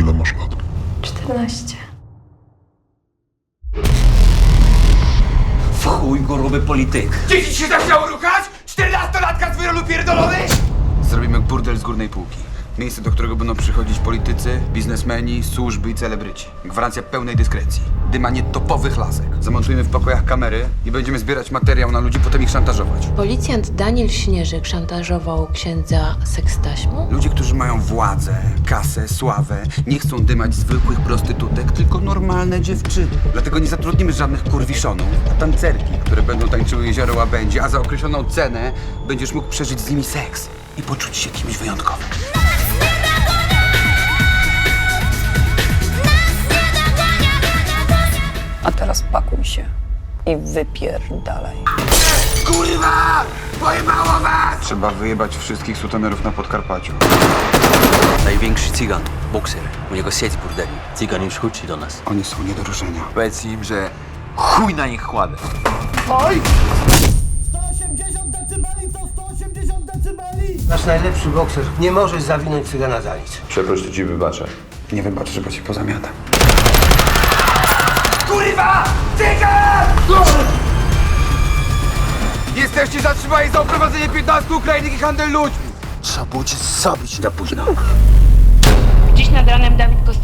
Ile masz lat? 14. W chuj gorowy polityk. Dzieci się zaczęło ruchać? Czternastolatka z wyrolu pierdolony? Zrobimy burdel z górnej półki. Miejsce, do którego będą przychodzić politycy, biznesmeni, służby i celebryci. Gwarancja pełnej dyskrecji. Dymanie topowych lasek. Zamontujemy w pokojach kamery i będziemy zbierać materiał na ludzi, potem ich szantażować. Policjant Daniel Śnieżyk szantażował księdza sekstaśmą? Ludzie, którzy mają władzę, kasę, sławę, nie chcą dymać zwykłych prostytutek, tylko normalne dziewczyny. Dlatego nie zatrudnimy żadnych kurwiszonów, a tancerki, które będą tańczyły jezioro łabędzie, a za określoną cenę będziesz mógł przeżyć z nimi seks i poczuć się kimś wyjątkowym. Się i wypierdalaj. Kurwa! Pojebało was! Trzeba wyjebać wszystkich sutenerów na Podkarpaciu. Największy cygan, bokser. U niego sieć burdeli. Cygan już chodzi do nas. Oni są nie do ruszenia. Powiedz im, że chuj na nich kładę. 180 decybeli to 180 decybeli! Nasz najlepszy bokser. Nie możesz zawinąć cygana za nic. Przeproś, to ci wybaczę. Nie wybaczę, że cię pozamiatam. Kurwa! Jesteście zatrzymani za oprowadzenie 15 Ukrainek i handel ludźmi! Trzeba było cię zabić za późno.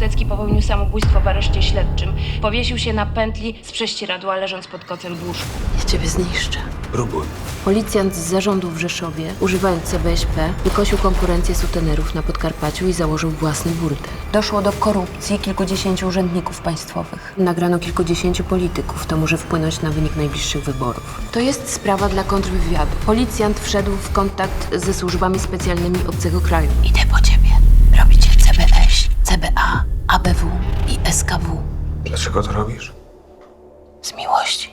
Kostecki popełnił samobójstwo w areszcie śledczym. Powiesił się na pętli z prześcieradła, leżąc pod kocem w łóżku. Ja ciebie zniszczę. Próbuj. Policjant z zarządu w Rzeszowie, używając CBŚP, wykosił konkurencję sutenerów na Podkarpaciu i założył własny burdel. Doszło do korupcji kilkudziesięciu urzędników państwowych. Nagrano kilkudziesięciu polityków. To może wpłynąć na wynik najbliższych wyborów. To jest sprawa dla kontrwywiadu. Policjant wszedł w kontakt ze służbami specjalnymi obcego kraju. Idę po ciebie. Robicie CBŚ, CBA, ABW i SKW. Dlaczego to robisz? Z miłości.